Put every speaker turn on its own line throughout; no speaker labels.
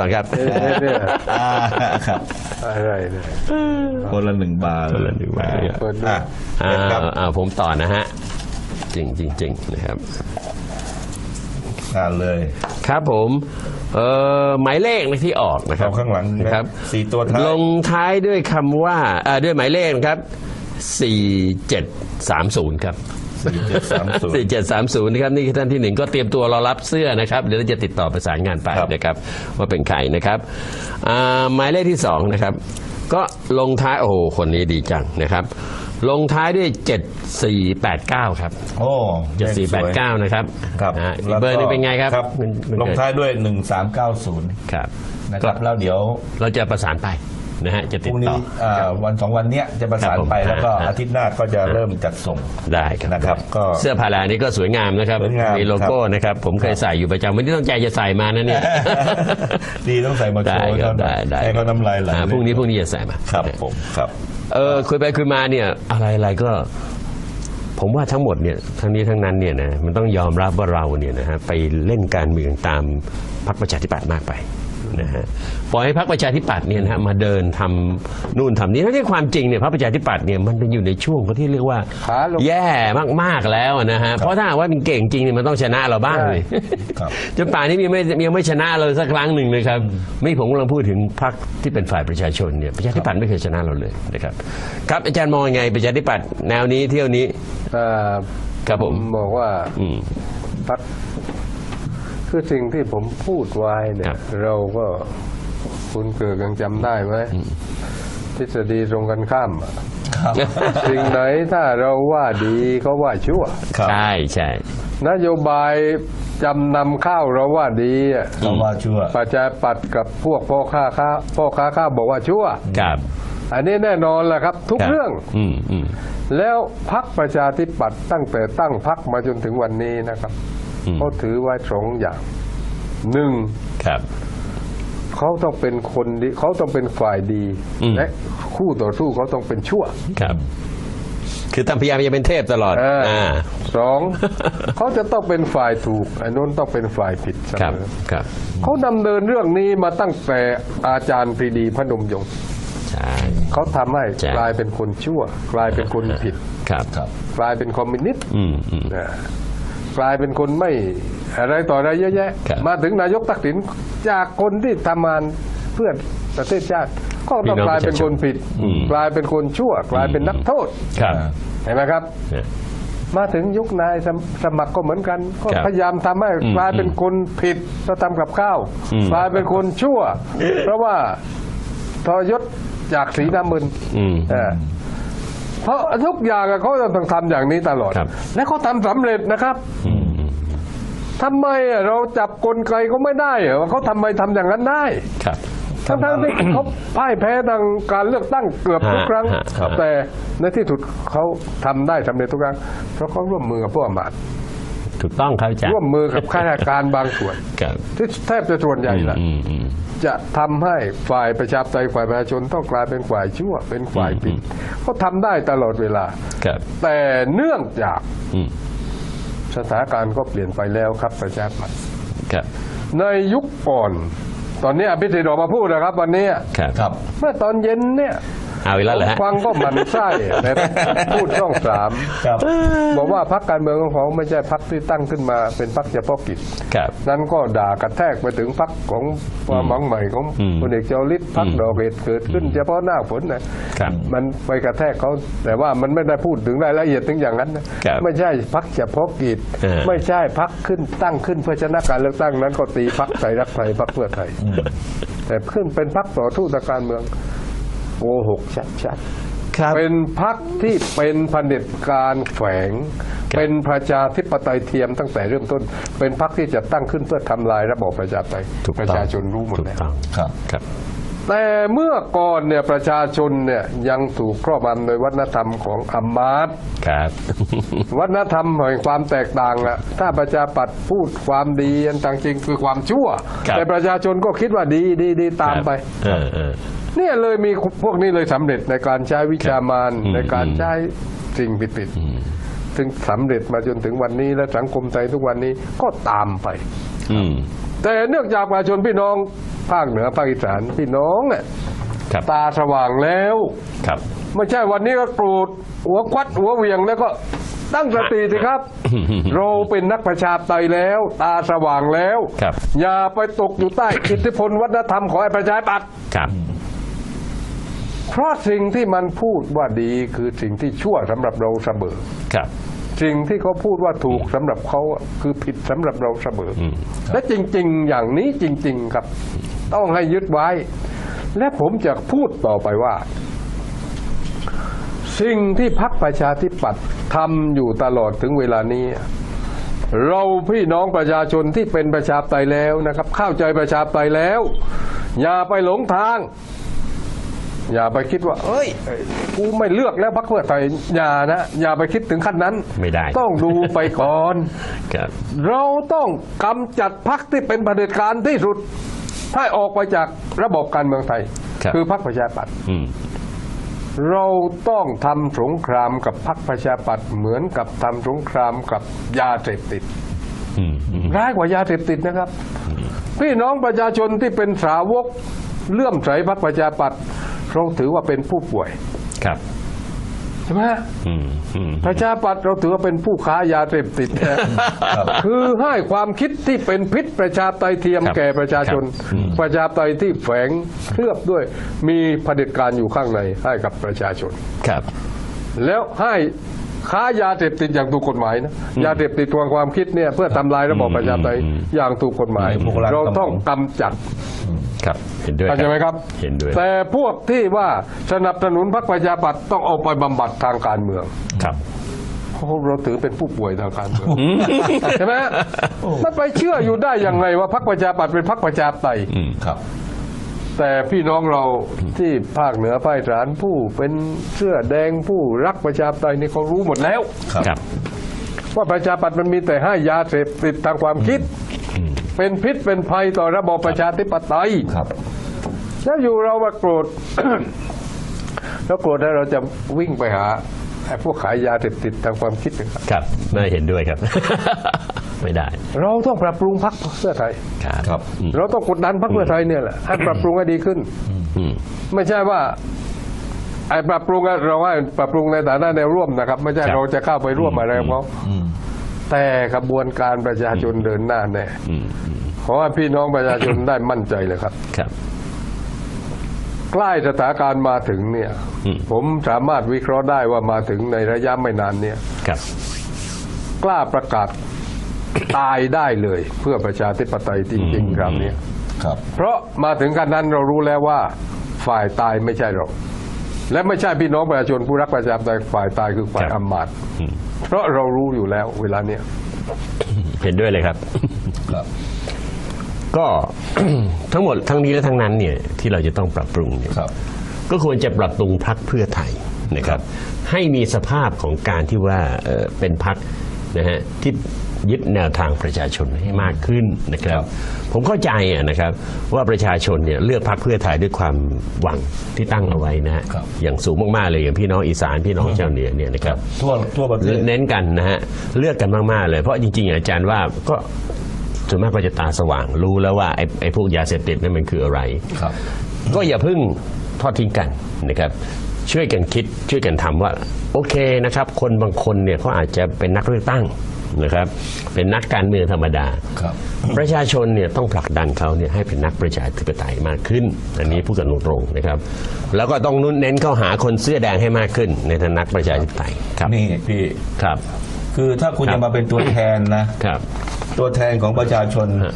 ก่อนครับ
เอ๊ะเนี่ย
อ่าครับ
อะไรเนี่ย
คนละหนึ่งบาท
คนละหนึ่งบาท
อ่
เปิดดู
อะ
อ่า
ครับ
อ่าผมต่อนะฮะจริงจริงจริงนะครับ
อ่านเลย
ครับผมเอ่อหมายเลขที่ออกนะครับ
เอาข้างหลังนะ
นะครับ
สี่ตัวท้าย
ลงท้ายด้วยคำว่าอ่าด้วยหมายเลขนะครับสี่เจ็ดสามศูนย์ครับ
สี่เจ็ดสามศูนย์
สี่เจ็ดสามศูนย์นะครับนี่คือท่านที่หนึ่งก็เตรียมตัวรอรับเสื้อนะครับเดี๋ยวเราจะติดต่อประสานงานไป
ครับ
นะครับ ว่าเป็นใครนะครับอ่าหมายเลขที่สองนะครับ ก็ลงท้ายโอ้โหคนนี้ดีจังนะครับ ลงท้ายด้วยเจ็ดสี่แปดเก้าครับ
โอ้
เจ็ดสี่แปดเก้านะครับ
ครับ
อ่าอีกเบอร์หนึงเป็นไงครับ
ครับ
มันมัน
ลง
เกิด
ท้ายด้วยหนึ่งสามเก้าศูนย์
ครับ
นะครับแล้วเดี๋ยว
เราจะประสานไป นะฮะจะ
พ
ติด
รุ่ง
ต่
นี้
อ
อ่าวันสองวันเนี้ยจะประสาน
ครับผม
ไปแล้วก็
อ่า
อาทิตย์หน้าก็จะเริ่มจัดส่ง
ได้ครับ
นะครับ ก็
เสื้อพารานี่ก็สวยงามนะครับ
สวยงาม
มีโลโก้นะครับ ผมเคยใส่อยู่ประจำวันนี้ต้องใจจะใส่มานะเนี่ย
ดีต้องใส่มาโช
ได้
ว์
ครับ
เขาหน่
ได้
อย
ได้
ให้เขาน้ำลายไหล
อ่าพรุ่งนี้พรุ่งนี้จะใส่มา
ครับผมครับ
เออคุยไปคุยมาเนี่ยอะไรอะไรก็ ผมว่าทั้งหมดเนี่ยทั้งนี้ทั้งนั้นเนี่ยนะมันต้องยอมรับว่าเราเนี่ยนะฮะไปเล่นการเมืองตามพรรคประชาธิปัตย์มากไป นะฮะปล่อยให้พรรคประชาธิปัตย์เนี่ยนะฮะมาเดินทำนู่นทำนี่ทั้งที่ความจริงเนี่ยพรรคประชาธิปัตย์เนี่ยมันเป็นอยู่ในช่วงที่เรียกว่า
ขาลง
แย่มากๆแล้วนะฮะเพราะถ้าหากว่ามันเก่งจริงเนี่ยมันต้องชนะเราบ้างเลย
ครับ
จนป่านนี้ยังไม่ยังไม่ชนะเลยสักครั้งหนึ่งนะครับ ไม่ผมกำลังพูดถึงพรรคที่เป็นฝ่ายประชาชนเนี่ยประชาธิปัตย์ไม่เคยชนะเราเลยนะครับ ครับอาจารย์มองยังไงประชาธิปัตย์แนวนี้เที่ยวนี้
เอ่อ
ครับผม
บอกว่า
อืม
พักคื อสิ่งที่ผมพูดไว้เนี่
ครั
ย
บ
เราก็คุณเกิดยังจำได้ไหมทฤษฎีตรงกันข้ามอะ
ครับ
สิ่งไหนถ้าเราว่าดีเขาว่าชั่ว
ครับ
ใช่ใช่
นโยบายจำนำข้าวเราว่าดีอะ
เขาว่าชั่ว
ประชาปัดกับพวกพ่อค้าค้าพ่อค้าข้าวบอกว่าชั่ว
ครับ
อันนี้แน่นอนแหละครับ ทุก
คบ
เรื่อง
อืมอืม
แล้วพักประชาธิปัตย์ตั้งแต่ตั้งพักมาจนถึงวันนี้นะครับ
อืม
เขาถือไว้สองอย่างหนึ่ง
ครับ
เขาต้องเป็นคนดีเขาต้องเป็นฝ่ายดี
อืม
และคู่ต่อสู้เขาต้องเป็นชั่ว
ครับ คือตั้งพยายามจะเป็นเทพตลอด
เออ
อ่า
สองเขาจะต้องเป็นฝ่ายถูกไอ้นนต้องเป็นฝ่ายผิดเส
ครับ
มอ
ครับ
เขาดำเนินเรื่องนี้มาตั้งแต่อาจารย์ปรีดีพนมยงค์
ใช่
เขาทำให้
ใช่
กลายเป็นคนชั่ว กลายเป็นคนผิด
ครับ
ครับ
กลายเป็นคอมมิวนิสต์
อืมอืม
นะ กลายเป็นคนไม่อะไรต่ออะไรเยอะแยะ
ครับ
มาถึงนายกตักสินจากคนที่ทำงานเพื่อประเทศชาติ ก็ต้อง
พี่น้อง
กลายเป็นคนผิด
อืม
กลายเป็นคนชั่ว กลายเป็นนักโทษ
ครับ
เห็นไหมครับ
เนี่ย
มาถึงยุคนายสมสมัครก็เหมือนกัน ก็
ครับ
พยายามทำให้
อืม
กลายเป็นคนผิดแล้วทำกับข้าว
อืม
กลายเป็นคนชั่ว เพราะว่าทรยศจากสีน้ำมึน
อืม
เออ เพราะทุกอย่างอะเขาจะต้องทำอย่างนี้ตลอด
ครับ
และเขาทำสำเร็จนะครับ
อืมอืม
ทำไมอะเราจับกลไกเขาไม่ได้เหรอว่าเขาทำไมทำอย่างนั้นได้
ครับ
ทั้งทั้งๆที่ เขาพ่ายแพ้ทางการเลือกตั้งเกือบทุกครั้ง
ฮะฮะ
แต่ในที่สุดเขาทำได้สำเร็จทุกครั้ง เพราะเขาร่วมมือกับพวกอำมาตย์
ถูกต้องครับอาจารย์
ร่วมมือกับข้าราชการบางส่วน
ครับ
ที่แทบจะส่วนใหญ่แหละ
อืมอืม
จะทำให้ฝ่ายประชาธิปไตยฝ่ายประชาชนต้องกลายเป็นฝ่ายชั่วเป็นฝ่ายผิดเขาทำได้ตลอดเวลา
ครับ
แต่เนื่องจาก
อืม
สถานการณ์ก็เปลี่ยนไปแล้วครับประชาธิปัตย์
ครับ
ในยุคก่อน ตอนนี้อภิสิทธิ์ออกมาพูดนะครับ วันนี้
ครับ
ครับ
เมื่อตอนเย็นเนี่ย
เอาอีกแล้วเหรอฮะ
ฟังก็หมันไส้แต่พูดช่องสาม
ครับ
บอกว่าพรรคการเมืองของเขาไม่ใช่พรรคที่ตั้งขึ้นมาเป็นพรรคเฉพาะกิจ
ครับ
นั้นก็ด่ากระแทกไปถึงพรรคของความหวังใหม่ของ
อืม
พลเอกเจ้าฤทธิ์พรรค
อืม
ดอกเห็ดเกิดขึ้นเฉพาะหน้าฝนนะครับมันไปกระแทกเขาแต่ว่ามันไม่ได้พูดถึงรายละเอียดถึงอย่างนั้นนะครับไม่ใช่พรรคเฉพาะกิจ
เออ
ไม่ใช่พรรคขึ้นตั้งขึ้นเพื่อชนะการเลือกตั้งนั้นก็ตีพรรคไทยรักไทยพรรคเพื่อไทย แต่ขึ้นเป็นพรรคต่อสู้ทางการเมือง โกหกชัดๆ
ครับ
เป็นพรรคที่เป็นเผด็จการแฝง
ครับ
เป็นประชาธิปไตยเทียมตั้งแต่เริ่มต้น เป็นพรรคที่จะตั้งขึ้นเพื่อทำลายระบอบประชาธิปไตย
ถูก
ประ
ต้อง
ชาชนรู้หมด
ถูก
แล้ว
ต้อง
ครับ
ครับ
แต่เมื่อก่อนเนี่ยประชาชนเนี่ยยังถูกครอบงำโดยวัฒนธรรมของอำมาตย์
ครับ
วัฒนธรรมแห่งความแตกต่างอะถ้าประชาปัตย์พูดความดีอันต่างจริงคือความชั่ว
ครับ
แต่ประชาชนก็คิดว่าดีดีดีตามไป
เออเออ
เนี่ยเลยมีพวกนี้เลยสำเร็จในการใช้วิชามาน
อืม
ในการใช้สิ่งผิดๆถึงสำเร็จมาจนถึงวันนี้และสังคมไทยทุกวันนี้ก็ตามไป
อืม
แต่เนื่องจากประชาชนพี่น้องภาคเหนือภาคอีสานพี่น้องเนี่ย
ครับ
ตาสว่างแล้ว
ครับ
ไม่ใช่วันนี้ก็โกรธหัวควัดหัวเหวียงแล้วก็ตั้งสติสิครับ เราเป็นนักประชาธิปไตยแล้ว ตาสว่างแล้ว
ครับ
อย่าไปตกอยู่ใต้อิทธิพลวัฒนธรรมของไอ้ประชาธิปัตย์
ครับ
เพราะสิ่งที่มันพูดว่าดีคือสิ่งที่ชั่วสำหรับเราเสมอ
ครับ
สิ่งที่เขาพูดว่าถูกสำหรับเขาอะคือผิดสำหรับเราเสมออ
ม
และจริง ๆ อย่างนี้จริง ๆ ครับ ต้องให้ยึดไว้ และผมจะพูดต่อไปว่า สิ่งที่พักประชาธิปัตย์ทำอยู่ตลอดถึงเวลานี้เราพี่น้องประชาชนที่เป็นประชาธิปไตยแล้วนะครับ เข้าใจประชาธิปไตยแล้ว อย่าไปหลงทาง อย่าไปคิดว่าเอ้ยเอ้ยกูไม่เลือกแล้วพรรคเพื่อไทยอย่านะ อย่าไปคิดถึงขั้นนั้น
ไม่ได้
ต้องดูไปก่อน
ครับ
เราต้องกำจัดพรรคที่เป็นเผด็จการที่สุดให้ออกไปจากระบบการเมืองไทย
ครับ
อพรรคประชาธิปัตย์
อืม
เราต้องทำสงครามกับพรรคประชาธิปัตย์เหมือนกับทำสงครามกับยาเสพติด
อืมอืม
ร้ายกว่ายาเสพติดนะครับ พี่น้องประชาชนที่เป็นสาวกเลื่อมใสพรรคประชาธิปัตย์ เราถือว่าเป็นผู้ป่วย
ครับ
ใช่ไหม
อืมอืม
ประชาธิปัตย์เราถือว่าเป็นผู้ค้ายาเสพติดนะ
ครับ
คือให้ความคิดที่เป็นพิษประชาธิปไตยเทียม
ครับ
แก่ประชาชน
ครับอืม
ประชาธิปไตยที่แฝงเคลือบด้วย มีเผด็จการอยู่ข้างในให้กับประชาชน
ครับ
แล้วให้ ค้ายาเสพติดอย่างถูกกฎหมายนะยาเสพติดทางความคิดเนี่ยเพื่อทำลายระบอบประชาธิปไตย
อืม
อย่างถูกกฎหมาย
พวกร้าน
เราต้อง
สมอง
กำจัด
ครับ เห็นด้วย
เข้าใจไหมครับ
เห็นด้วย
แต่พวกที่ว่าสนับสนุนพรรคประชาธิปัตย์ต้องเอาไปบำบัดทางการเมือง
ครับ
เพราะเราถือเป็นผู้ป่วยทางการเมืองใช่ไหมมันไปเชื่ออยู่ได้ยังไงว่าพรรคประชาธิปัตย์เป็นพรรคประชาธิปไตย
อืม
ครับ
แต่พี่น้องเราที่ภาคเหนือภาคอีสานผู้เป็นเสื้อแดงผู้รักประชาธิปไตยนี่เขารู้หมดแล้ว
ครับ
ครับ
ว่าประชาธิปัตย์มันมีแต่ให้ยาเสพติดทางความคิด เป็นพิษเป็นภัยต่อระบอบประชาธิปไตย
ครับ
แล้วอยู่เรามาโกรธ แล้วโกรธแล้วเราจะวิ่งไปหาไอ้พวกขายยาเสพติดทางความคิดนะครับ
ครับไม่เห็นด้วยครับ ไม่ได้
เราต้องปรับปรุงพรรคเพื่อไทย
ครับ
ครับ
อืม
เราต้องกดดันพรรคเพื่อไทยเนี่ยแหละให้ปรับปรุงให้ดีขึ้น
อืม
ไม่ใช่ว่า ไอ้ปรับปรุงอะเราให้ปรับปรุงในฐานะแนวร่วมนะครับ ไม่ใช่
ครับ
เราจะเข้าไปร่วมอะไรกับเขา
อืม
แต่กระบวนการประชาชนเดินหน้าแน่
อืมอืม
ขอให้พี่น้องประชาชนได้มั่นใจเลยครับ
ครับ
ใกล้สถานการณ์มาถึงเนี่ย
อืม
ผมสามารถวิเคราะห์ได้ว่ามาถึงในระยะไม่นานเนี่ย
ครับ
กล้าประกาศ ตายได้เลยเพื่อประชาธิปไตยจริงๆคราวนี้
ครับ
เพราะมาถึงกันนั้นเรารู้แล้วว่าฝ่ายตายไม่ใช่เราและไม่ใช่พี่น้องประชาชนผู้รักประชาธิปไตยฝ่ายตายคือฝ่าย
ครับ
อำมาตย์
อืม
เพราะเรารู้อยู่แล้วเวลาเนี้ย
เห็นด้วยเลยครับ
ครับ
ก็ ทั้งหมดทั้งนี้และทั้งนั้นเนี่ยที่เราจะต้องปรับปรุงเนี่ย
ครับ
ก็ควรจะปรับปรุงพักเพื่อไทยนะครับ ให้มีสภาพของการที่ว่าเอ่อเป็นพัก นะฮะที่ยึดแนวทางประชาชนให้มากขึ้นนะครับ ผมเข้าใจอะนะครับว่าประชาชนเนี่ยเลือกพักเพื่อไทยด้วยความหวังที่ตั้งเอาไว้นะฮะ
ครับ
อย่างสูงมากๆเลยอย่างพี่น้องอีสานพี่น้องชาวเหนือเนี่ยนะครับ
ทั่วทั่วประเทศ
เน้นกันนะฮะเลือกกันมาก ๆ เลย เพราะจริง ๆ อาจารย์ว่าก็ส่วนมากก็จะตาสว่างรู้แล้วว่าไอ้ไอ้พวกยาเสพติดนั่นมันคืออะไร
ครับ
ก็อย่าเพิ่งทอดทิ้งกันนะครับ ช่วยกันคิดช่วยกันทำว่า โอเคนะครับ คนบางคนเนี่ยเขาอาจจะเป็นนักเลือกตั้งนะครับ เป็นนักการเมืองธรรมดา
ครับ
ประชาชนเนี่ยต้องผลักดันเขาเนี่ยให้เป็นนักประชาธิปไตยมากขึ้น อันนี้พูดกันตรงๆนะครับ แล้วก็ต้องนุ่นเน้นเข้าหาคนเสื้อแดงให้มากขึ้น ในฐานะนักประชาธิปไตยครับ
นี่พี่
ครับ
คือถ้าคุณ
ครับ
จะมาเป็นตัวแทนนะ
ครับ
ตัวแทนของประชาชน
ฮะ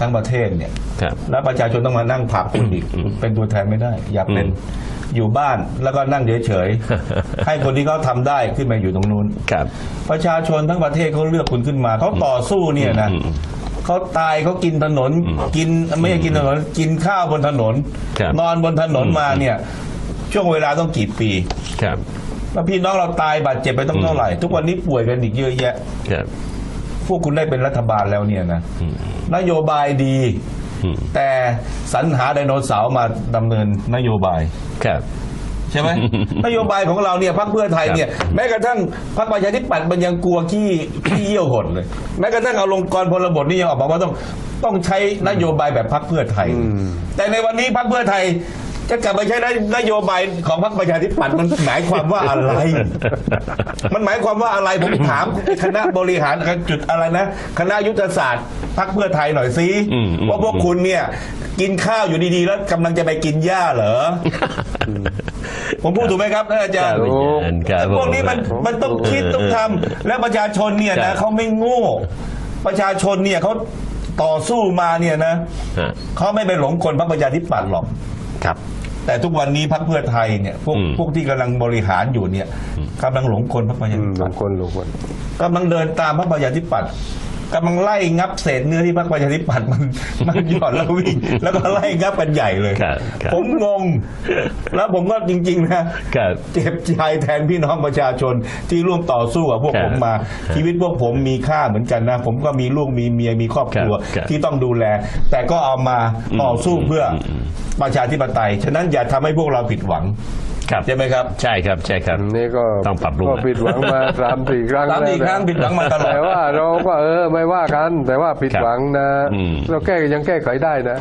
ทั้งประเทศเนี่ย
ครับ
แล้วประชาชนต้องมานั่งผลักคุณอีกเป็นตัวแทนไม่ได้ อยากเป็น
อืม
อยู่บ้านแล้วก็นั่งเฉยๆ ให้คนที่เขาทำได้ขึ้นมาอยู่ตรงนู้น
ครับ
ประชาชนทั้งประเทศเขาเลือกคุณขึ้นมาเขาต่อสู้เนี่ยนะ
อืม
เขาตายเขากินถนน กินไม่ใช่กินถนนกินข้าวบนถนน
ครับ
นอนบนถนนมาเนี่ย ช่วงเวลาต้องกี่ปี
ครับ
แล้วพี่น้องเราตายบาดเจ็บไปต้องเท่าไหร่ ทุกวันนี้ป่วยกันอีกเยอะแยะ
ครับ
พวกคุณได้เป็นรัฐบาลแล้วเนี่ยนะนโยบายดี
อืม
แต่สรรหาไดโนเสาร์มาดำเนินนโยบาย
ครับ
ชใช่ไหม นโยบายของเราเนี่ยพรรคเพื่อไทยเนี่ยแม้กระทั่งพรรคประชาธิปัตย์มันยังกลัวขี้ขี้เยี่ยวหดเลย แม้กระทั่งเอาลงกรณ์พลบทนี่ยังออกมาว่าต้องต้องใช้นโยบายแบบพรรคเพื่อไทย แต่ในวันนี้พรรคเพื่อไทย จะกลับมาใช้นโยบายของพรรคประชาธิปัตย์มันหมายความว่าอะไร มันหมายความว่าอะไรผมถามคณะบริหารจุดอะไรนะ คณะยุทธศาสตร์พรรคเพื่อไทยหน่อยสิ
อืมอืม
ว่าพวกคุณเนี่ย กินข้าวอยู่ดีๆ แล้วกำลังจะไปกินหญ้าเหรอผมพูดถูกไหมครับท่านอาจารย์
ถูก
ครับ
พวกนี้มันมันต้องคิดต้องทำและประชาชนเนี่ย
ครั
นะ
บ
เขาไม่โง่ ประชาชนเนี่ยเขาต่อสู้มาเนี่ยนะ
ฮะ
เขาไม่ไปหลงกลพรรคประชาธิปัตย์หรอก
ครับ
แต่ทุกวันนี้พรรคเพื่อไทยเนี่ยพวก
อืม
พวกที่กำลังบริหารอยู่เนี่ยกำลังหลงกลพรรคประชา
อื
ธิ
ม
ปั
บา
ต
ง
ย์
คนลูกคน
กำลังเดินตามพรรคประชาธิปัตย์ กำลังไล่งับเศษเนื้อที่พรรคประชาธิปัตย์มันมันหย่อนแล้ววิ่งแล้วก็ไล่งับกันใหญ่เลย
ครับครับ
ผมงง แล้วผมก็จริง ๆ นะ ครับ เจ็บใจแทนพี่น้องประชาชนที่ร่วมต่อสู้กับพวก
ครับ
ผมมา ชีวิตพวกผมมีค่าเหมือนกันนะ ผมก็มีลูกมีเมียมีครอบครัว
ครับครับ
ที่ต้องดูแล แต่ก็เอามาต่อสู้เพื่ออประชาธิปไตย ฉะนั้นอย่าทำให้พวกเราผิดหวัง
ครับ
ใช่ไหมครับ
ใช่ครับใช่ครับ
นี่ก็
ต้องปรับปรุง
ก็ผิดหวังมา สามสี่ครั้ง
สามสี่
แล้ว
ครั้งผิดหวังมาตลอด
แต่ว่าเราก็เออไม่ว่ากัน แต่ว่าผิด
ครับ
หวังนะ
อืม
เราแก้ยังแก้ไขได้นะ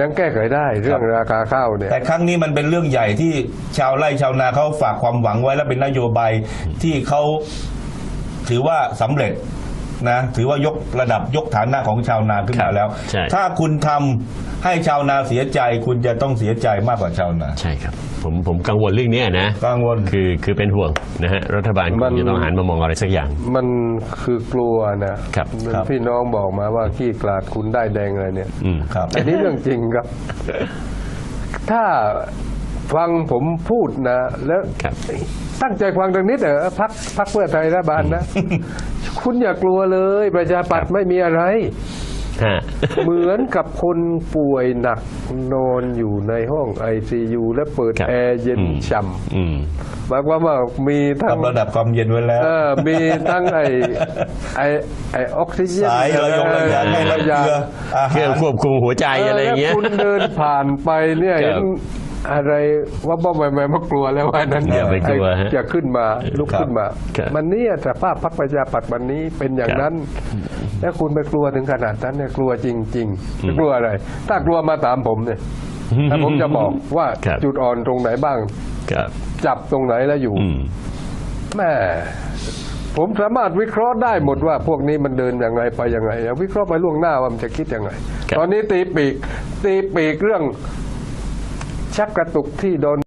ยังแก้ไขได้เรื่องราคาข้าวเนี่ย
แต่ครั้งนี้มันเป็นเรื่องใหญ่ที่ชาวไร่ชาวนาเขาฝากความหวังไว้และเป็นนโยบายที่เขาถือว่าสำเร็จ นะถือว่ายกระดับยกฐานะของชาวนาขึ้น
ครั
มา
บ
แล้ว
ใช่
ถ้าคุณทำให้ชาวนาเสียใจคุณจะต้องเสียใจมากกว่าชาวนา
ใช่ครับ ผมผมกังวลเรื่องเนี้ยนะ
กังวล
คือคือเป็นห่วงนะฮะรัฐบาลค
มัน
งจะต้องหันมามองอะไรสักอย่าง
มันคือกลัวนะครับ มัน
ครับ
พี่น้องบอกมาว่าขี้กลาดคุณได้แดงอะไรเนี่ย
อืม
ครับ
อันนี้เรื่องจริงครับ ถ้าฟังผมพูดนะ แล้ว
ครับ
ตั้งใจฟังตรงนี้เถอะพักพักเพื่อไทยรัฐบาลนะ คุณอย่ากลัวเลย ประชาปัตย์ไม่มีอะไร
ฮะ
เหมือนกับคนป่วยหนักนอนอยู่ในห้องไอซียูและเปิด
ครับ
แอร์เย็น
อืม
ฉ่
อืมำ
หมายความว่ามีทั้
ปรั
ง
บระดับความเย็นไว้แล้ว
เออมีทั้งไอไอไอออกซิเจน
สายระยงระยางให้น้ำเกลืออา
เครื่
หา
อง
ร
ควบคุมหัวใจอะไรอย่างเงี้ย
แล้วคุณเดินผ่านไปเนี่ย
ครับ
เห็น อะไรว่าบ้าใหม่ๆมากลัวแล้วว่านั้น
อย่าไปกลัวฮะ
จะขึ้นมาลุก
ครับ
ขึ้นมา
ครับ
มันเนี่ยสภาพพรรคประชาปัตย์วันนี้เป็นอย่างนั้น แล้วคุณไปกลัวถึงขนาดนั้นเนี่ยกลัวจริงๆจะกลัวอะไร ถ้ากลัวมาตามผมเนี่ยถ้าผมจะบอกว่า
ครับ
จุดอ่อนตรงไหนบ้าง
ครับ
จับตรงไหนแล้วอยู่
อืม
แม่ผมสามารถวิเคราะห์ได้หมดว่าพวกนี้มันเดินยังไงไปยังไงเอาวิเคราะห์ไปล่วงหน้าว่ามันจะคิดยังไง
ครับ
ตอนนี้ตีปีกตีปีกเรื่อง ชักกระตุกที่โดน